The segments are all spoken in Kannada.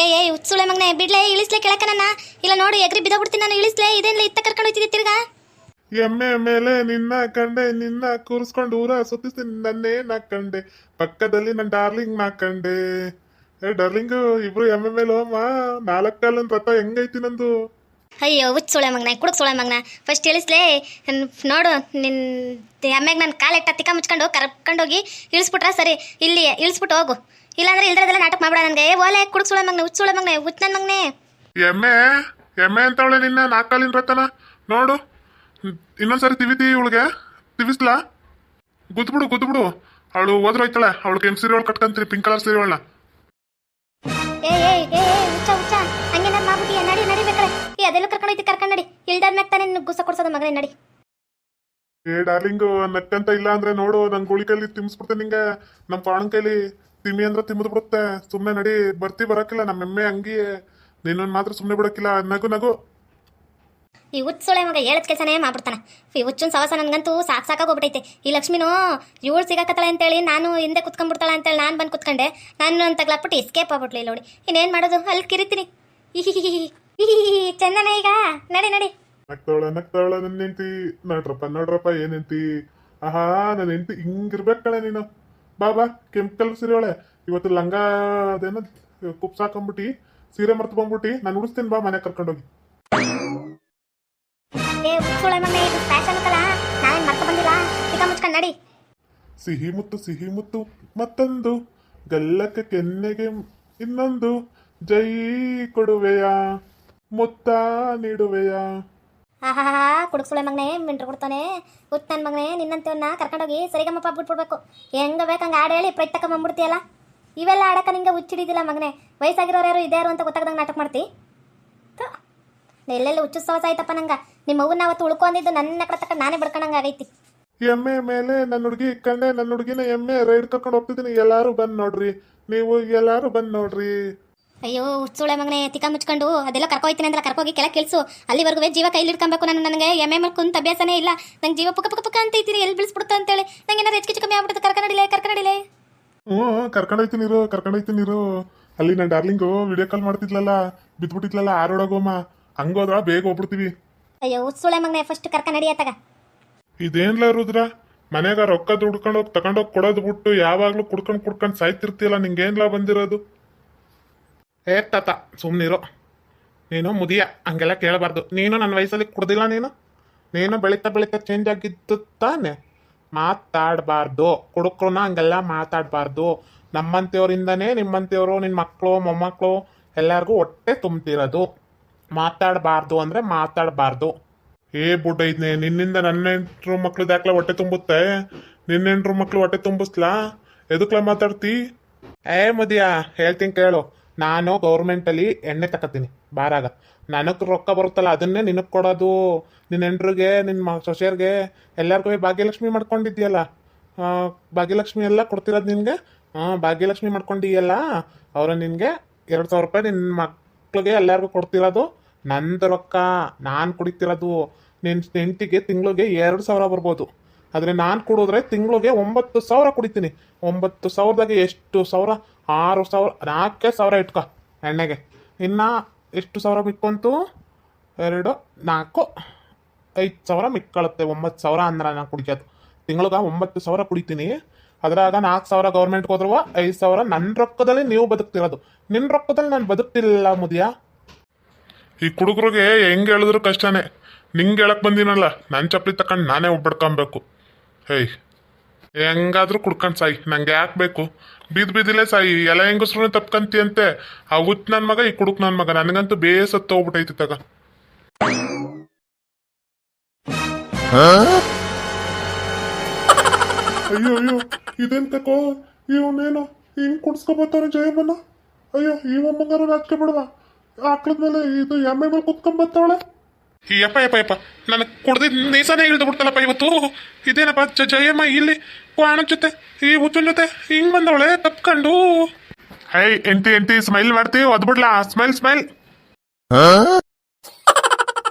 ಏ ಏ ಉತ್ಸುಳೆ ಮಗನೆ ಬಿಡ್ಲೆ ಇಳಿಸ್ಲೆ ಕೆಳಕ ನನ್ನ ಇಲ್ಲ ನೋಡು ಎಗ್ರಿ ಬಿದ್ದೋಗ್ಬಿಡ್ತೀನಿ ನಾನು ಇಳಿಸ್ಲೆ. ಇದೇನ್ಲೆ ಇತ್ತ ಕರ್ಕೊಂಡು ಹೋಗ್ತಿದ್ದೆ ತಿರ್ಗಾ? ಎಮ್ಮೆ ಮೇಲೆ ನಿನ್ನ ಕಂಡೆ ನಿನ್ನ ಕೂರಿಸ್ಕೊಂಡು ಊರ ಸುತ್ತಿಸ್ತೀನಿ ನನ್ನೇ ನಾ ಕಂಡೆ ಪಕ್ಕದಲ್ಲಿ ನನ್ನ ಡಾರ್ಲಿಂಗ್ ನಾ ಕಂಡೆ ಏ ಡಾರ್ಲಿಂಗ್ ಇಬ್ರು ಎಮ್ಮೆ ಮೇಲೆ ಹೋಮ ನಾಲ್ಕು ಕಾಲನ್ ರಥ ಹೆಂಗೈತಿ ನಂದು? ಅಯ್ಯೋ ಉತ್ಸುಳೆ ಮಗ್ನ ಕುಡಕ್ ಸುಳೆ ಮಗ್ನ. ಫಸ್ಟ್ ಇಳಿಸ್ಲೆ. ನೋಡು ನಿನ್ ಅಮ್ಮ್ಯಾಗ ನನ್ನ ಕಾಲೆಟ್ಟ ತಿಕ್ಕ ಮುಚ್ಕೊಂಡು ಕರ್ಕೊಂಡೋಗಿ ಇಳಿಸ್ಬಿಟ್ರ? ಸರಿ ಇಲ್ಲಿ ಇಳಿಸ್ಬಿಟ್ಟು ಹೋಗು. ಇಲ್ಲಾಂದ್ರೆ ಇಲ್ದ್ರದೆಲ್ಲ ನಾಟಕ ಮಾಡ್ಬೇಡ ನನಗೆ. ಓಲೆ ಕುಡ್ಸುಳ ಮಗ್ನೆ ಉಚ್ಚುಳ ಮಗ್ನೆ ಉತ್ ನನ್ನ ಮಗನೆ. ಎಮ್ಮೆ ಎಮ್ಮೆ ಅಂತವಳೆ ನಿನ್ನ ನಾಲ್ಕಾಲಿನ ರತನ ನೋಡು. ಇನ್ನೊಂದ್ಸರಿ ತಿವಿತಿ ಇವಳಿಗೆ. ತಿವಿಸ್ಲಾ? ಗುದ್ಬಿಡು ಗುದ್ಬಿಡು. ಅವಳು ಹೋದ್ರೋಯ್ತಾಳೆ ಅವಳು ಕೆಂಪು ಸೀರೆ ಒಳಗೆ ಕಟ್ಕೊಂತೀರಿ ಪಿಂಕ್ ಕಲರ್ ಸೀರೆ ಒಳನ. ಏ ಏ ಏ ಹುಚ್ಚ ಹುಚ್ಚ. ಹಂಗೆ ಮಾಡ್ಬಿಟ್ಟಿಯ? ನಡಿ ನಡಿ ಬೇಕಾರೆ. ಏ ಅದೆಲ್ಲ ಕರ್ಕೊಂಡು ಹೋಯ್ತಿ? ಕರ್ಕೊಂಡು ನಡಿ. ತಾನೆ ತಾನೇ ನಿನ್ನ ಗುಸ ಕೊಡ್ಸೋದು ಮಗನೇ ನಡಿ. ಏ ಡಾರ್ಲಿಂಗ್ ನಕ್ಕಂತ ಇಲ್ಲ ಅಂದ್ರೆ ನೋಡು. ನನ್ ಗುಳಿ ಕೈಲಿ ತಿನ್ಸ್ಬಿಡ್ತೇನೆ ನಿಂಗೆ. ನಮ್ ಪ್ರಾಣ ಕೈಲಿ ತಿಮ್ಮಿ ಅಂದ್ರೆ ತಿಮ್ಮದ್ ಬಿಡುತ್ತೆ. ಸುಮ್ನೆ ನಡಿ ಬರ್ತಿ ಬರಕಿಲ್ಲ ನಮ್ಮ ಎಮ್ಮೆ ಅಂಗಿ ನಿನ್ನನ್ ಮಾತ್ರ ಸುಮ್ನೆ ಬಿಡಕಿಲ್ಲ. ನಗು ನಗು. ಈ ಹುಚ್ಚುಳೆ ಮಗ ಹೇಳದ್ ಕೆಲಸನೇ ಮಾಡ್ಬಿಡ್ತಾನೆ. ಈ ಹುಚ್ಚನ್ ಸವಸ ನನ್ಗಂತೂ ಸಾಕ್ ಸಾಕಾಗೋಗ್ಬಿಟ್ಟೈತೆ ಈ ಲಕ್ಷ್ಮಿನೂ ಇವಳು ಅಂತ ಅಂತೇಳಿ ನಾನು ಹಿಂದೆ ಕುತ್ಕೊಂಡ್ಬಿಡ್ತಾಳೆ ಅಂತೇಳಿ ನಾನು ಬಂದು ಕುತ್ಕೊಂಡೆ. ನಾನು ಅಂತ ತಗ್ಲಾಕ್ಬಿಟ್ಟು ಎಸ್ಕೇಪ್ ಆಗ್ಬಿಟ್ಲಿ ನೋಡಿ. ಇನ್ನೇನು ಮಾಡೋದು? ಅಲ್ಲಿ ಕಿರಿತೀನಿ. ಚಂದನ ಈಗ. ನಡಿ ನಡಿ. ನಗ್ತಾವಳ ನಗ್ತಾವಳ ನನ್ನ ಹೆಂಡ್ತಿ. ನೋಡ್ರಪ್ಪ ನೋಡ್ರಪ್ಪ ಏನ್ ಹೆಂಡ್ತಿ? ಆಹಾ ನನ್ನ ಹೆಂಡ್ತಿ ನೀನು. ಬಾ ಬಾ ಕೆಂಪಲ್ ಸೀರೆ ಒಳೆ ಇವತ್ತು ಲಂಗ ಅದೇನೋ ಕುಪ್ಸ ಹಾಕೊಂಬಿಟ್ಟಿ ಸೀರೆ ಮರ್ತು ಬಂದ್ಬಿಟ್ಟಿ ನಾನು ಉಡಿಸ್ತೀನಿ ಬಾ ಮನೆ ಕರ್ಕೊಂಡೋಗಿ. ಸಿಹಿ ಮುತ್ತು ಸಿಹಿ ಮುತ್ತು ಮತ್ತೊಂದು. ಗಲ್ಲಕ್ಕೆ ಕೆನ್ನೆಗೆ ಇನ್ನೊಂದು. ಜೈ ಕೊಡುವೆಯಾ ಮುತ್ತ ನೀಡುವೆಯ ಆಹಾ ಕುಡುಕ್ಸುಳೆ ಮಗನೇ ಮಿಂಟ್ರ್ ಕೊಡ್ತಾನೆ. ಹುಚ್ಚ ನನ್ನ ಮಗನೇ ನಿನ್ನಂತವನ್ನ ಕರ್ಕೊಂಡೋಗಿ ಸರಿಗಮ್ಮಪ್ಪ ಬಿಟ್ಬಿಡ್ಬೇಕು. ಹೆಂಗ ಬೇಕಂಗ ಹಾಡು ಹೇಳಿ ತಕ್ಕ ಬಂದ್ಬಿಡ್ತೀಯಲ್ಲ? ಇವೆಲ್ಲ ಆಡಕ್ಕೆ ನಿಂಗೆ ಹುಚ್ಚಿಡಿದಿಲ್ಲ ಮಗನೇ. ವಯಸ್ಸಾಗಿರೋರು ಯಾರು ಇದ್ಯಾರು ಅಂತ ಗೊತ್ತಾಗ್ದಂಗೆ ನಾಟಕ ಮಾಡ್ತಿ? ಎಲ್ಲೆಲ್ಲ ಹುಚ್ಚು ಹುಚ್ಚುತ್ಸವ ಆಯ್ತಪ್ಪ ನಂಗೆ. ನಿಮ್ಮ ಅವ್ವನ್ನ ಅವತ್ತು ಉಳ್ಕೊಂಡಿದ್ದು ನನ್ನ ಕಡೆ ತಕ್ಕ ನಾನೇ ಬಡ್ಕೊಂಡಂಗೆ ಆಗೈತಿ. ಎಮ್ಮೆ ಮೇಲೆ ನನ್ನ ಹುಡುಗಿ ಕಣ್ಣೆ, ನನ್ನ ಹುಡುಗಿನ ಎಮ್ಮೆ ರೈಡ್ ಕರ್ಕೊಂಡು ಹೋಗ್ತಿದ್ದೀನಿ. ಎಲ್ಲಾರು ಬಂದು ನೋಡ್ರಿ. ನೀವು ಎಲ್ಲಾರು ಬಂದು ನೋಡ್ರಿ. ಅಯ್ಯೋ ಹುಚ್ಚುಳೆ ಮಗನೇ ತಿಕ್ಕ ಮುಚ್ಕೊಂಡು ಅದೆಲ್ಲ ಕರ್ಕೋಯ್ತೀನಿ ಅಂದ್ರೆ ಕರ್ಕೋಗಿ ಕೆಲ ಕೆಲ್ಸು. ಅಲ್ಲಿವರೆಗೂ ಜೀವ ಕೈಲಿ ಇಟ್ಕೊಬೇಕು ನಾನು ನನಗೆ ಎಮ್ಮೆ ಮೇಲೆ ಕುಂತ ಅಭ್ಯಾಸನೇ ಇಲ್ಲ. ನಂಗೆ ಜೀವ ಪುಕ ಪುಕ ಪುಕ ಅಂತ ಇದ್ದೀನಿ ಎಲ್ಲಿ ಬಿಡಿಸ್ಬಿಡ್ತು ಅಂತೇಳಿ. ನಂಗೆ ಏನಾರು ಹೆಚ್ಚು ಕಮ್ಮಿ ಆಗ್ಬಿಡುತ್ತೆ ಕರ್ಕೊಂಡಿಲೆ ಕರ್ಕೊಂಡಿಲೆ ಹ್ಞೂ ಕರ್ಕೊಂಡೋಯ್ತೀನಿ ಇರು ಕರ್ಕೊಂಡೋಯ್ತೀನಿ ಇರು. ಅಲ್ಲಿ ನನ್ನ ಡಾರ್ಲಿಂಗು ವಿಡಿಯೋ ಕಾಲ್ ಮಾಡ್ತಿದ್ಲಲ್ಲ ಬಿದ್ಬಿಟ್ಟಿದ್ಲಲ್ಲ ಆರೋಡೋಗೋಮ ಹಂಗೋದ್ರ ಬೇಗ ಹೋಗ್ಬಿಡ್ತೀವಿ. ಅಯ್ಯೋ ಉತ್ಸುಳೆ ಮಗನೇ ಫಸ್ಟ್ ಕರ್ಕ ನಡಿಯತ್ತಾಗ ಇದೇನ್ಲ ರುದ್ರ? ಮನೆಗ ರೊಕ್ಕ ದುಡ್ಕೊಂಡೋಗಿ ತಗೊಂಡೋಗಿ ಕೊಡೋದು ಬಿಟ್ಟು ಯಾವಾಗ್ಲೂ ಕುಡ್ಕೊಂಡು ಕುಡ್ಕೊಂಡು ಸಾಯ್ತಿರ್ತೀಯಲ್ಲ ನಿಂಗೇನ್ಲ ಬಂದಿರೋದು? ಏ ತಾತ ಸುಮ್ಮನಿರು ನೀನು ಮುದಿಯ, ಹಂಗೆಲ್ಲ ಕೇಳಬಾರ್ದು. ನೀನು ನನ್ನ ವಯಸ್ಸಲ್ಲಿ ಕುಡ್ದಿಲ್ಲ ನೀನು? ನೀನು ಬೆಳೀತಾ ಬೆಳೀತಾ ಚೇಂಜ್ ಆಗಿದ್ದು ತಾನೆ? ಮಾತಾಡಬಾರ್ದು. ಕುಡುಕ್ರನ್ನ ಹಂಗೆಲ್ಲ ಮಾತಾಡಬಾರ್ದು. ನಮ್ಮಂತೆಯವರಿಂದನೇ ನಿಮ್ಮಂತೆಯವರು ನಿನ್ನ ಮಕ್ಕಳು, ಮೊಮ್ಮಕ್ಕಳು ಎಲ್ಲರಿಗೂ ಹೊಟ್ಟೆ ತುಂಬ್ತಿರೋದು. ಮಾತಾಡಬಾರ್ದು ಅಂದರೆ ಮಾತಾಡಬಾರ್ದು. ಏ ಬುಡ್ಡ ಇದ್ನೆ ನಿನ್ನಿಂದ ನನ್ನ ಎಂಟ್ರು ಮಕ್ಳು ದಾಖಲೆ ಹೊಟ್ಟೆ ತುಂಬುತ್ತೆ? ನಿನ್ನ ಮಕ್ಕಳು ಮಕ್ಳು ಹೊಟ್ಟೆ ತುಂಬಿಸ್ಲಾ? ಎದಕ್ಲ ಮಾತಾಡ್ತಿ? ಏ ಮುದಿಯ, ಹೇಳ್ತೀನಿ ಕೇಳು. ನಾನು ಗೌರ್ಮೆಂಟಲ್ಲಿ ಎಣ್ಣೆ ತಕತೀನಿ, ಬಾರಾಗ. ನನಗೆ ರೊಕ್ಕ ಬರುತ್ತಲ್ಲ, ಅದನ್ನೇ ನಿನಗೆ ಕೊಡೋದು. ನಿನ್ನ ಹೆಂಡ್ರಿಗೆ ನಿನ್ನ ಮ, ಸೊಸೆಯರ್ಗೆ, ಎಲ್ಲರಿಗೂ ಭಾಗ್ಯಲಕ್ಷ್ಮಿ ಮಾಡ್ಕೊಂಡಿದ್ಯಲ್ಲ ಭಾಗ್ಯಲಕ್ಷ್ಮಿ ಎಲ್ಲ ಕೊಡ್ತಿರೋದು ನಿನಗೆ? ಹಾಂ ಭಾಗ್ಯಲಕ್ಷ್ಮಿ ಮಾಡ್ಕೊಂಡಿಯಲ್ಲ? ಅವರು ನಿನಗೆ ಎರಡು ಸಾವಿರ ರೂಪಾಯಿ ನಿನ್ನ ಮಕ್ಳಿಗೆ ಎಲ್ಲರಿಗೂ ಕೊಡ್ತಿರೋದು. ನಂದು ರೊಕ್ಕ, ನಾನು ಕುಡಿತಿರೋದು. ನಿನ್ನ ಹೆಂಡತಿಗೆ ತಿಂಗಳಿಗೆ ಎರಡು ಸಾವಿರ ಬರ್ಬೋದು. ಆದರೆ ನಾನು ಕುಡಿದ್ರೆ ತಿಂಗಳಿಗೆ ಒಂಬತ್ತು ಸಾವಿರ ಕುಡಿತೀನಿ. ಒಂಬತ್ತು ಸಾವಿರದಾಗೆ ಎಷ್ಟು ಸಾವಿರ? ಆರು ಸಾವಿರ, ನಾಲ್ಕೇ ಸಾವಿರ ಇಟ್ಕೊ ಎಣ್ಣೆಗೆ. ಇನ್ನು ಎಷ್ಟು ಸಾವಿರ ಮಿಕ್ಕಂತು? ಎರಡು, ನಾಲ್ಕು, ಐದು ಸಾವಿರ ಮಿಕ್ಕಳುತ್ತೆ. ಒಂಬತ್ತು ಸಾವಿರ ಅಂದ್ರೆ ನಾನು ಕುಡಿಯೋದು ತಿಂಗಳಿಗೆ ಒಂಬತ್ತು ಸಾವಿರ ಕುಡಿತೀನಿ. ಅದ್ರಾಗ ನಾಲ್ಕು ಸಾವಿರ ಗೌರ್ಮೆಂಟ್ಗೆ ಹೋದ್ರು ಐದು ಸಾವಿರ ನನ್ನ ರೊಕ್ಕದಲ್ಲಿ ನೀವು ಬದುಕ್ತಿರೋದು. ನಿನ್ನ ರೊಕ್ಕದಲ್ಲಿ ನಾನು ಬದುಕ್ತಿಲ್ಲ ಮುದಿಯ? ಈ ಕುಡುಗರಿಗೆ ಹೆಂಗೆ ಹೇಳಿದ್ರು ಕಷ್ಟನೇ. ನಿಂಗೆ ಹೇಳಕ್ ಬಂದಿನಲ್ಲ. ನನ್ನ ಚಪ್ಪಲಿ ತಕೊಂಡು ನಾನೇ ಒಬ್ಬಡ್ಕೊಬೇಕು. ಹೇಯ್ ಹೆಂಗಾದ್ರೂ ಕುಡ್ಕೊಂಡು ಸಾಯಿ ನಂಗೆ ಯಾಕೆ ಬೇಕು? ಬೀದ್ ಬೀದಿಲೇ ಸಾಯಿ ಎಲ್ಲ ಹೆಂಗಸ್ರು ತಪ್ಕಂತಿ ಅಂತೆ ಆ ಹುಚ್ಚ ನನ್ನ ಮಗ ಈ ಕುಡುಕ್ ನನ್ನ ಮಗ ನನಗಂತೂ ಬೇಸತ್ತು ಹೋಗ್ಬಿಟ್ಟೈತಿ ತಗ. ಅಯ್ಯೋ ಅಯ್ಯೋ ಇದೇನ್ ತಕೋ? ಇವನೇನು ಹಿಂಗ್ ಕುಡ್ಸ್ಕೊಬತ್ತಾನೆ ಜಯಮ್ಮನ? ಅಯ್ಯೋ ಈ ಮಂಗಾರ ನಾಚಿಕೆ ಬಿಡುವ. ಆಕ್ಳದ್ಮೇಲೆ ಇದು ಎಮ್ಮೆ ಮೇಲೆ ಕುತ್ಕೊಂಬತ್ತಾವಳೆ ಯಪ್ಪ ಯಪ್ಪ ಯಪ್ಪ ನನಗೆ ಕುಡ್ದಿದ್ ನೀಸಾನೇ ಇಳಿದು ಬಿಡ್ತಲ್ಲಪ್ಪ ಇವತ್ತು. ಇದೇನಪ್ಪ ಜ ಜಯಮ್ಮ ಇಲ್ಲಿ ಕ್ವಾಣ ಜೊತೆ ಈ ಹುಚ್ಚನ ಜೊತೆ ಹಿಂಗ್ ಬಂದವಳೆ ತಪ್ಕೊಂಡು. ಹೈ ಎಂಟಿ ಎಂಟಿ ಸ್ಮೈಲ್ ಮಾಡ್ತಿ ಒದ್ಬಿಡ್ಲಾ ಸ್ಮೈಲ್ ಸ್ಮೈಲ್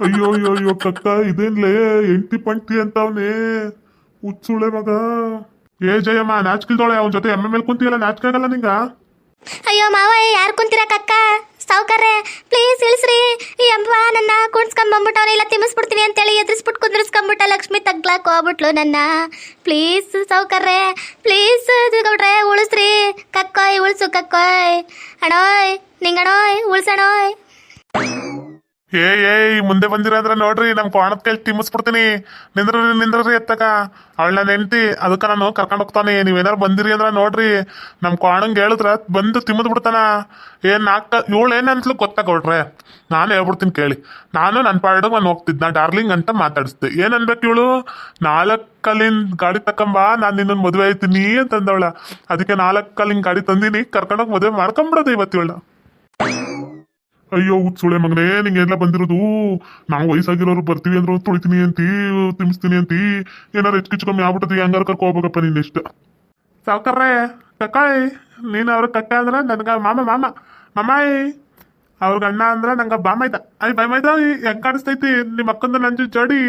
ಅಯ್ಯೋ ಅಯ್ಯೋ ಅಯ್ಯೋ ಕಕ್ಕ ಇದೇನ್ಲೇ ಎಂಟಿ ಪಂಟಿ ಅಂತವನೇ. ಹುಚ್ಚುಳೆ ಮಗ. ಏ ಜಯಮ್ಮ ನಾಚ್ಕಿಲ್ದೋಳೆ ಅವನ ಜೊತೆ ಎಮ್ಮೆ ಮೇಲೆ ಕುಂತಿಯಲ್ಲ ನಾಚ್ಕಾಗಲ್ಲ ನಿಂಗ? ಅಯ್ಯೋ ಮಾವ, ಯಾರು ಕುಂತೀರ ಕಕ್ಕ? ಸಾವುಕಾರ್ರೆ ಪ್ಲೀಸ್ ಇಳಿಸ್ರಿ. ಈ ಅಂಬ ನನ್ನ ಕುಣ್ಸ್ಕೊಂಬಂಬಿಟ್ಟವ್ನ ಇಲ್ಲ ತಿಮ್ಮಿಸ್ಬಿಡ್ತೀನಿ ಅಂತೇಳಿ ಎದುರಿಸ್ಬಿಟ್ಟು ಕುಂದ್ರಿಸ್ಕೊಂಬಿಟ್ಟ ಲಕ್ಷ್ಮಿ ತಗ್ಲಾಕ್ ಹೋಗ್ಬಿಟ್ಲು ನನ್ನ. ಪ್ಲೀಸ್ ಸಾವುಕಾರ್ರೆ ಪ್ಲೀಸ್ ಗೌಡ್ರೆ ಉಳಿಸ್ರಿ. ಕಕ್ಕೋಯ್, ಉಳ್ಸು ಕಕ್ಕೋಯ್. ಅಣೋಯ್, ನಿಂಗಣೋಯ್, ಉಳ್ಸಣೋಯ್. ಏ ಏಯ್ ಮುಂದೆ ಬಂದಿರಂದ್ರ ನೋಡ್ರಿ, ನಮ್ ಕೋಣದ ಕೈ ತಿಮ್ಮಿಸ್ಬಿಡ್ತೀನಿ. ನಿಂದ್ರಿ ನಿಂದ್ರಿ ಎತ್ತಕ ಅವಳ ನನ್ನ ಹೆಂಡತಿ, ಅದಕ್ಕ ನಾನು ಕರ್ಕೊಂಡು ಹೋಗ್ತಾನೆ. ನೀವೇನಾರು ಬಂದಿರಿ ಅಂದ್ರ ನೋಡ್ರಿ. ನಮ್ ಕೋಣಂಗ್ ಹೇಳಿದ್ರ, ಬಂದು ತಿಮ್ಮದ್ ಬಿಡ್ತಾನ. ಏನ್ ನಾಲ್ಕ ಇವಳು ಏನ್ ಅನ್ಸ್ಲು ನಾನು ಹೇಳ್ಬಿಡ್ತೀನಿ ಕೇಳಿ. ನಾನು ನನ್ನ ಪಾಡಿಗೆ ನಾನು ಹೋಗ್ತಿದ್ನ, ಡಾರ್ಲಿಂಗ್ ಅಂತ ಮಾತಾಡಿಸ್ದೆ. ಏನ್ ಅನ್ಬೇಕು ಇವಳು? ನಾಲ್ಕಲ್ಲಿಂದ ಗಾಡಿ ತಕ್ಕಂಬಾ ನಾನು ನಿನ್ನ ಮದುವೆ ಆಯ್ತೀನಿ ಅಂತಂದವಳ. ಅದಕ್ಕೆ ನಾಲ್ಕಲ್ಲಿ ಗಾಡಿ ತಂದಿನಿ, ಕರ್ಕೊಂಡೋಗಿ ಮದುವೆ ಮಾಡ್ಕೊಂಬಿಡೋದು ಇವತ್ತು ಅಯ್ಯೋ ಉತ್ಸುಳೆ ಸುಳೆ ಮಗನೇ ನಿಂಗೆಲ್ಲ ಬಂದಿರೋದು. ನಾವು ವಯಸ್ಸಾಗಿರೋರು ಬರ್ತೀವಿ ಅಂದ್ರು ತುಳಿತೀನಿ ಅಂತಿ, ತಿನ್ನಿಸ್ತೀನಿ ಅಂತಿ. ಏನಾರು ಹೆಚ್ಚು ಕಮ್ಮಿ ಆಗ್ಬಿಟ್ಟತಿ ಹಂಗಾರ ಕರ್ಕೊ ಹೋಗ್ಬೇಕಪ್ಪ ನಿನ್ನ ಇಷ್ಟ ಸಾವ್ಕಾರ್ರೆ, ಕಕ್ಕಾಯ್, ನೀನು ಅವ್ರ ಕಕ್ಕ ಅಂದ್ರೆ ನನ್ಗ ಮಾಮ ಮಾಮ, ಮಾಮಾಯ್. ಅವ್ರ ಅಣ್ಣ ಅಂದ್ರೆ ನಂಗ ಬಾಮಾಯ್ತ ಅಯ್ಯ ಬಾಮಾಯ್ತ ಹೆಂಗ್ ಕಾಣಿಸ್ತೈತಿ? ನಿಮ್ಮ ಅಕ್ಕಂದ ನಂಜು ಜೋಡಿ.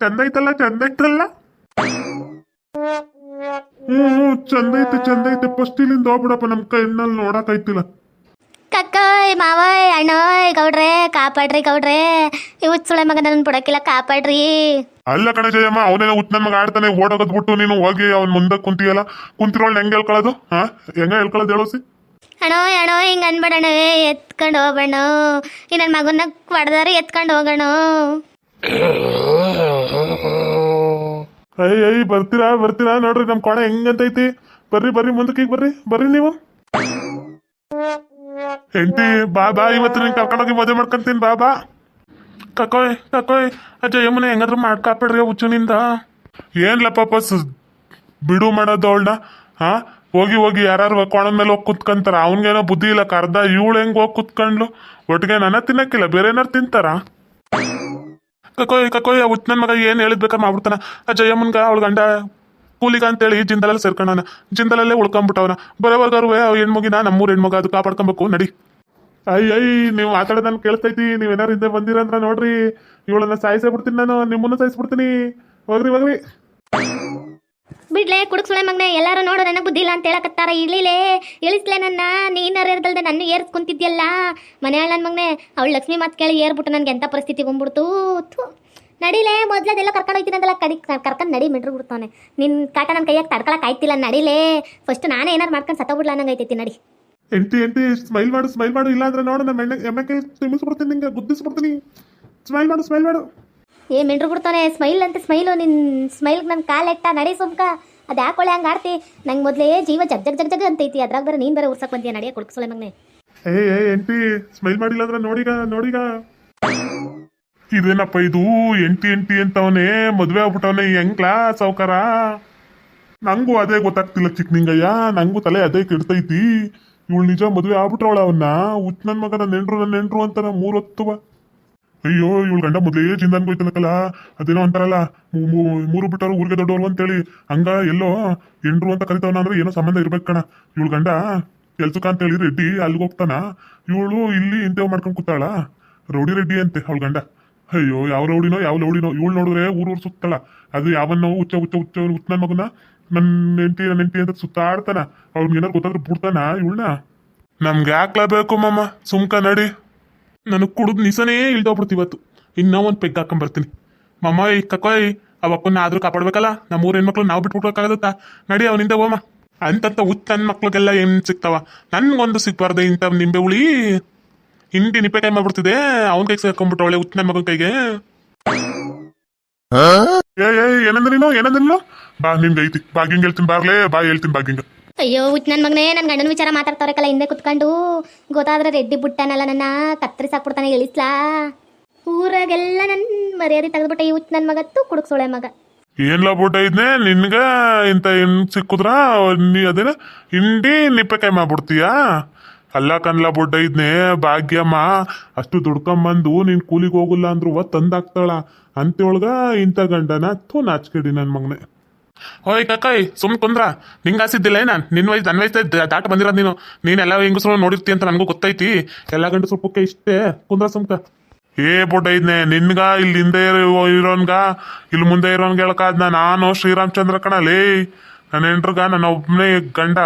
ಚಂದ ಐತಲ್ಲ ಚಂದ ಐತಲ್ಲ ಹ್ಮ್ ಚಂದ ಐತೆ ಚಂದ ಐತಿ ಫಸ್ಟ್ ಇಲ್ಲಿಂದ ಹೋಗ್ಬಿಡಪ್ಪ, ನಮ್ ಕೈನಲ್ಲಿ ನೋಡಕ್ ಕಕ್ಕೋಯ್ ಮಾವಯ್ ಅಣ್ಣೋಯ್ ಗೌಡ್ರೆ ಕಾಪಾಡ್ರಿ ಗೌಡ್ರೆ. ಇವು ಸುಳೆ ಮಗ ನನ್ನ ಬಿಡಕಿಲ್ಲ ಕಾಪಾಡ್ರಿ. ಅಲ್ಲ ಕಣ ಜಯಮ್ಮ ಅವನೇನೋ ಉತ್ ನನ್ ಮಗ ಆಡ್ತಾನೆ ಓಡೋಗದ್ ಬಿಟ್ಟು ನೀನು ಹೋಗಿ ಅವ್ನ ಮುಂದೆ ಕುಂತಿಯಲ್ಲ? ಕುಂತಿರೋಳ್ ಹೆಂಗ್ ಹೇಳ್ಕೊಳ್ಳೋದು ಹಾ? ಹೆಂಗ ಹೇಳ್ಕೊಳ್ಳೋದು ಹೇಳೋಸಿ ಅಣ್ಣೋಯ್ ಅಣ್ಣೋಯ್ ಹಿಂಗ ಅನ್ಬೇಡಣ್ಣ ಎತ್ಕೊಂಡು ಹೋಗೋಣ ಈ ನನ್ನ ಮಗನ ಹೊಡೆದಾರೆ ಎತ್ಕೊಂಡು ಹೋಗೋಣ ಅಯ್ಯ ಅಯ್ಯ ಬರ್ತೀರಾ ಬರ್ತೀರಾ ನೋಡ್ರಿ ನಮ್ ಕೋಣ ಹೆಂಗಂತೈತಿ? ಬರ್ರಿ ಬರ್ರಿ ಮುಂದಕ್ಕೆ ಈಗ ಬರ್ರಿ. ಬರ್ರಿ ನೀವು. ಹೆಂಡತಿ, ಬಾ ಬಾ, ಇವತ್ತು ನೀನ್ ಕರ್ಕೊಂಡೋಗಿ ಮದುವೆ ಮಾಡ್ಕೊಂತೀನಿ, ಬಾ ಬಾ. ಕಕೋಯ್ ಕಕೋಯ್ ಅಜ್ಜ ಯಮುನೆ ಹೆಂಗಾದ್ರು ಮಾಡ್ಕಾಪಿಡ್ರಿ ಹುಚ್ಚನಿಂದ. ಏನ್ಲಪ್ಪ ಪಸ್ ಬಿಡು ಮಾಡೋದು ಅವಳನ್ನ ಹಾ ಹೋಗಿ ಹೋಗಿ ಯಾರು ಕೋಣದ ಮೇಲೆ ಹೋಗಿ ಕುತ್ಕೊಂತಾರ? ಅವ್ನಿಗೇನೋ ಬುದ್ಧಿ ಇಲ್ಲ, ಕರ್ದ ಇವಳು ಹೆಂಗ್ ಹೋಗಿ ಕುತ್ಕೊಂಡ್ಲು ಒಟ್ಟಿಗೆ ನನ್ನ ತಿನ್ನಕ್ಕಿಲ್ಲ, ಬೇರೆ ಏನಾರು ತಿಂತಾರ? ಕಕೋಯ್ ಕಕೋಯ್ ಹುಚ್ಚ ಮಗ ಏನು ಹೇಳಿದ್ಬೇಕಾದ್ರೆ ಮಾಡ್ಬಿಡ್ತಾನ. ಆ ಜಯಮ್ಮನ್ಗ ಅವಳ ಗಂಡ ಕೂಲಿಗ ಅಂತೇಳಿ ಜಿಂದಲಲ್ಲಿ ಸೇರ್ಕೊಂಡವನ. ಜಿಂದಲಲ್ಲೇ ಉಳ್ಕೊಂಬಿಟ್ಟವನ. ಬರೋವರ್ಗಾರು ಅವ್ ಹೆಣ್ಮಗಿನ, ನಮ್ಮೂರ್ ಹೆಣ್ಮಗ ಅದು ಕಾಪಾಡ್ಕೊಬೇಕು. ನಡಿ. ಅಯ್ಯ ಅಯ್ಯ ನೀವು ಮಾತಾಡೋದ್ ನಾನು ಕೇಳ್ತೈತಿ ನೀವೇನಾರು ಹಿಂದೆ ಬಂದಿರಂದ್ರ ನೋಡ್ರಿ. ಇವಳನ್ನ ಸಾಯಿಸೇ ಬಿಡ್ತೀನಿ ನಾನು. ನಿಮ್ಮನ್ನ ಸಾಯಿಸ್ಬಿಡ್ತೀನಿ. ಹೋಗ್ರಿ ಹೋಗ್ರಿ. ಬಿಡ್ಲೆ ಕುಡಕ್ಸ್ಲೆ ಮಗ್ನೆ, ಎಲ್ಲಾರು ನೋಡು ನನಗೆ ಬುದ್ಧಿ ಇಲ್ಲ ಅಂತ ಹೇಳಕತ್ತಾರ. ಇಳಿಲೇ ಇಳಿಸ್ಲೆ ನನ್ನ. ನೀನಾರು ಏರ್ದಲ್ದೆ ನನ್ನ ಏರ್ಸ್ ಕುಂತಿದ್ಯಲ್ಲ ಮನೆಯಾಳ ನನ್ನ ಮಗನೆ, ಅವಳು ಲಕ್ಷ್ಮಿ ಮಾತು ಕೇಳಿ ಏರ್ಬಿಟ್ಟು ನನಗೆ ಎಂಥ ಪರಿಸ್ಥಿತಿ ಬಂದ್ಬಿಡ್ತು ಥು. ನಡಿಲೆ ಮೊದ್ಲದೆಲ್ಲ ಕರ್ಕೊಂಡು ಹೋಗ್ತೀನಿ ಅಂದಲ್ಲ ಕಡಿ ಕರ್ಕೊಂಡು ನಡಿ ಮಿಡ್ರು ಬಿಡ್ತಾನೆ ನಿನ್ನ ಕಾಟ ನನ್ನ ಕೈಯಾಗ ತಡ್ಕೊಳಕ್ ಆಯ್ತಿಲ್ಲ ನಡಿಲೇ. ಫಸ್ಟ್ ನಾನೇ ಏನಾರು ಮಾಡ್ಕೊಂಡು ಸತ್ತೋಗ್ಬಿಡ್ಲ ಅನ್ನಂಗೆ ಐತೈತಿ ನಡಿ. ಎಂಟಿ ಎಂಟಿ ಸ್ಮೈಲ್ ಮಾಡು ಸ್ಮೈಲ್ ಮಾಡು ಇಲ್ಲ ಅಂದ್ರೆ ನೋಡು ನಮ್ಮ ಎಣ್ಣೆ ಎಮ್ಮೆ ತಿಮ್ಮಿಸ್ಬಿಡ್ತೀನಿ ನಿಂಗೆ ಗುದ್ದಿಸ್ಬಿಡ್ತೀನಿ. ಸ್ಮೈಲ್ ಮಾಡು ಸ್ಮೈಲ್ ಮಾಡು. ಏ ಮೆಂಡ್ರು ಬಿಡ್ತಾನೆ ಸ್ಮೈಲ್ ಅಂತ ಸ್ಮೈಲು ನಿನ್ನ ಸ್ಮೈಲ್ಗೆ ನನ್ನ ಕಾಲೆಟ್ಟ ನಡಿ ಸುಮ್ಕ. ಅದು ಯಾಕೊಳ್ಳೆ ಹಂಗೆ ಆಡ್ತಿ? ನಂಗೆ ಮೊದಲೇ ಜೀವ ಜಗ್ ಜಗ್ ಜಗ್ ಜಗ್ ಅಂತೈತಿ ಅದ್ರಾಗ ಬರ ನೀನು ಬೇರೆ ಉರ್ಸಕ್ ಬಂತೀಯ ನಡಿಯ ಮಗ್ನೆ ಮಗನೆ. ಏ ಏ ಎಂಟಿ ಸ್ಮೈಲ್ ಮಾಡಿಲ್ಲ ಅಂದ್ರೆ ನೋಡಿಗ ನೋಡಿಗ. ಇದೇನಪ್ಪ ಇದು ಎಂಟಿ ಎಂಟಿ ಅಂತವನೇ ಮದ್ವೆ ಆಗ್ಬಿಟ್ಟವನೇ ಹೆಂಗ್ಲಾ ಸಾವ್ಕಾರ? ನಂಗೂ ಅದೇ ಗೊತ್ತಾಗ್ತಿಲ್ಲ ಚಿಕ್ಕ ನಿಂಗಯ್ಯ ನಂಗೂ ತಲೆ ಅದೇ ಕೆಡ್ತೈತಿ. ಇವಳು ನಿಜ ಮದುವೆ ಆಗ್ಬಿಟ್ರವಳ ಅವನ್ನ ಉಚ್ ನನ್ ಮಗ ನನ್ನ ನೆಂಡ್ರು ನನ್ನ ನೆಂಟ್ರು ಅಂತಾರ ಮೂರ್ ಹೊತ್ತುವ ಅಯ್ಯೋ, ಇವಳು ಗಂಡ ಮೊದಲೇ ಜಿಂದಾನ್ ಹೋಯ್ತನಕಲ್ಲ ಅದೇನೋ ಅಂತಾರಲ್ಲ ಮೂರು ಬಿಟ್ಟವ್ರು ಊರಿಗೆ ದೊಡ್ಡವರು ಅಂತೇಳಿ. ಹಂಗ ಎಲ್ಲೋ ಎಂಡ್ರು ಅಂತ ಕರಿತವನ ಅಂದ್ರೆ ಏನೋ ಸಂಬಂಧ ಇರ್ಬೇಕು ಕಣ. ಇವಳು ಗಂಡ ಕೆಲ್ಸಕ್ಕ ಅಂತೇಳಿ ರೆಡ್ಡಿ ಅಲ್ಲಿಗೆ ಹೋಗ್ತಾನ. ಇವಳು ಇಲ್ಲಿ ಇಂತೇವ್ ಮಾಡ್ಕೊಂಡು ಕೂತಾಳ. ರೌಡಿ ರೆಡ್ಡಿ ಅಂತೆ ಅವಳು ಗಂಡ. ಅಯ್ಯೋ, ಯಾವ ರೌಡಿನೋ ಯಾವ ಲೌಡಿನೋ ಇವಳು ನೋಡಿದ್ರೆ ಊರೂರು ಸುತ್ತಳ ಅದು ಯಾವನ್ನೋ ಹುಚ್ಚ ಹುಚ್ಚ ಉಚ್ಚ ಹುಚ್ಚ ಮಗನ? ನನ್ನ ಹೆಂಡತಿ ನನ್ನ ಹೆಂಡತಿ ಅಂತ ಸುತ್ತಾಡ್ತಾನ. ಅವ್ನಿಗೆ ಏನಾರು ಗೊತ್ತಾದ್ರೆ ಬಿಡ್ತಾನ ಇವಳನ್ನ ನಮ್ಗೆ ಯಾಕ್ಲಬೇಕು ಮಾಮ? ಸುಮ್ಕ ನಡಿ. ನನಗೆ ಕುಡಿದು ನಿಸನೇ ಇಳ್ದೋಗ್ಬಿಡ್ತು ಇವತ್ತು. ಇನ್ನೂ ಒಂದು ಪೆಗ್ ಹಾಕೊಂಬರ್ತೀನಿ ಮಮ್ಮ ಈ ಕಕ್ಕೋಯ್ ಅವ ಅಪ್ಪನ ಆದ್ರೂ ಕಾಪಾಡ್ಬೇಕಲ್ಲ? ನಮ್ಮ ಊರ ಹೆಣ್ಮಕ್ಳು ನಾವು ಬಿಟ್ಬಿಡ್ಬೇಕಾಗತ್ತ ನಡಿ ಅವನಿಂದ ಹೋಮ. ಅಂತಂತ ಉತ್ತನ್ ಮಕ್ಳಿಗೆಲ್ಲ ಏನು ಸಿಗ್ತಾವ? ನನ್ಗೊಂದು ಸಿಗ್ಬಾರ್ದು ಇಂಥ ನಿಂಬೆ ಹುಳಿ. ಹಿಂಡಿ ಕೈ ಮಾಡ್ಬಿಡ್ತಿದೆ ಅವನ ಕೈಗೆ ಸೇರ್ಕೊಂಡ್ಬಿಟ್ಟು ಅವಳೆ ಹುಚ್ಚ ನನ್ನ ಮಗನ ಕೈಗೆ. ಏ ಏ ಏನಂದ್ರೆ ನೀನು? ಬಾ ನಿನ್ಗೆ ಐತಿ. ಬಾಗಿಂಗ್ ಹೇಳ್ತೀನಿ ಬಾರ್ಲೇ ಬಾ ಹೇಳ್ತೀನಿ ಬಾಗಿಂಗ. ಅಯ್ಯೋ ಹುಚ್ಚ ನನ್ನ ಮಗನೇ ನನ್ನ ಗಂಡನ ವಿಚಾರ ಮಾತಾಡ್ತಾರಕ್ಕಲ್ಲ ಹಿಂದೆ ಕುತ್ಕೊಂಡು. ಗೊತ್ತಾದ್ರೆ ರೆಡ್ಡಿ ಬಿಟ್ಟಾನಲ್ಲ ನನ್ನ ಕತ್ತರಿಸಾಕ್ಬಿಡ್ತಾನೆ ಇಳಿಸ್ಲಾ ಊರಾಗೆಲ್ಲ ನನ್ನ ಮರ್ಯಾದೆ ತೆಗೆದ್ಬಿಟ್ಟ ಈ ಉತ್ನನ್ ನನ್ನ ಮಗತ್ತು ಕುಡುಕ್ ಸೊಳೆ ಮಗ. ಏನ್ ಲಾಭೂಟ ಇದ್ನೆ? ನಿನ್ಗ ಇಂತ ಹೆಣ್ ಸಿಕ್ಕುದ್ರ ನೀ ಅದೇನ ಹಿಂಡಿ ಕೈ ಮಾಡ್ಬಿಡ್ತೀಯಾ ಅಲ್ಲ ಕನ್ಲ ಬುಡ್ಡ ಇದ್ನೆ ಭಾಗ್ಯಮ್ಮ, ಅಷ್ಟು ದುಡ್ಕೊಂಬಂದು ನೀನ್ ಕೂಲಿಗೆ ಹೋಗಲ್ಲ ಅಂದ್ರು ತಂದಾಕ್ತಾಳ. ಅಂತೇಳ್ಗ ಇಂಥ ಗಂಡನ ಥೂ ನಾಚ್ಕೇಡಿ ನನ್ ಮಗನೆ. ಓಯ್ ಕಕ್ಕಾಯ್ ಸುಮ್ ಕುಂದ್ರ. ನಿಂಗೆ ಆಸಿದ್ದಿಲ್ಲ ನಾನು? ನಿನ್ನ ವಯಸ್ಸು ನನ್ನ ವಯಸ್ಸು ದಾಟ ಬಂದಿರೋದು ನೀನು. ನೀನೆಲ್ಲ ಹೆಂಗಸ್ರು ನೋಡಿರ್ತಿ ಅಂತ ನನಗೂ ಗೊತ್ತೈತಿ. ಎಲ್ಲ ಗಂಡ ಸ್ವಲ್ಪಕ್ಕೆ ಇಷ್ಟೇ. ಕುಂದ್ರ ಸುಮ್ಕ. ಏ ಬುಡ್ಡ ಇದ್ನೆ ನಿನ್ಗ ಇಲ್ಲಿ ಹಿಂದೆ ಇರೋ- ಇರೋನ್ಗ ಇಲ್ಲಿ ಮುಂದೆ ಇರೋನ್ಗೆ ಹೇಳ್ಕಾದ್ನ ನಾನು ಶ್ರೀರಾಮಚಂದ್ರ ಕಣಲೇ. ನನ್ನ ಹೆಂಡ್ರಗ, ನನ್ನ ಒಬ್ಬನೇ ಗಂಡ.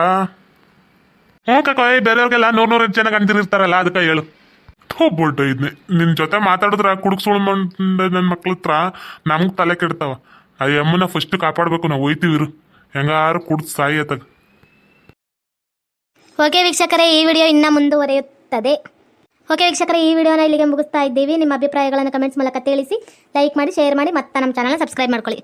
ಹ್ಞೂ ಕಕ್ಕೋಯ್ ಬೇರೆಯವ್ರಿಗೆಲ್ಲ ನೂರು ನೂರು ಜನ ಇರ್ತಾರಲ್ಲ ಅದಕ್ಕೆ ಹೇಳು. ಹೋಗ್ಬಿಟ್ಟು ಇದ್ನಿ. ನಿನ್ನ ಜೊತೆ ಮಾತಾಡಿದ್ರ ಕುಡುಕ್ಸೋಳು ನನ್ನ ಮಕ್ಳ ಹತ್ರ ನಮ್ಗೆ ತಲೆ ಕೆಡ್ತಾವ. ಆ ಅಮ್ಮನ ಫಸ್ಟ್ ಕಾಪಾಡಬೇಕು, ನಾವು ಹೋಯ್ತೀವಿ ಇರು. ಹೆಂಗಾರು ಕುಡ್ದು ಸಾಯಿ ಅತ್ತಾಗ ಓಕೆ ವೀಕ್ಷಕರೇ, ಈ ವಿಡಿಯೋ ಇನ್ನ ಮುಂದುವರಿಯುತ್ತದೆ. ಓಕೆ ವೀಕ್ಷಕರೇ, ಈ ವಿಡಿಯೋನ ಇಲ್ಲಿಗೆ ಮುಗಿಸ್ತಾ ಇದ್ದೀವಿ. ನಿಮ್ಮ ಅಭಿಪ್ರಾಯಗಳನ್ನು ಕಮೆಂಟ್ಸ್ ಮೂಲಕ ತಿಳಿಸಿ ಲೈಕ್ ಮಾಡಿ ಶೇರ್ ಮಾಡಿ, ಮತ್ತೆ ನಮ್ಮ ಚಾನಲ್ ಸಬ್ಸ್ಕ್ರೈಬ್ ಮಾಡ್ಕೊಳ್ಳಿ.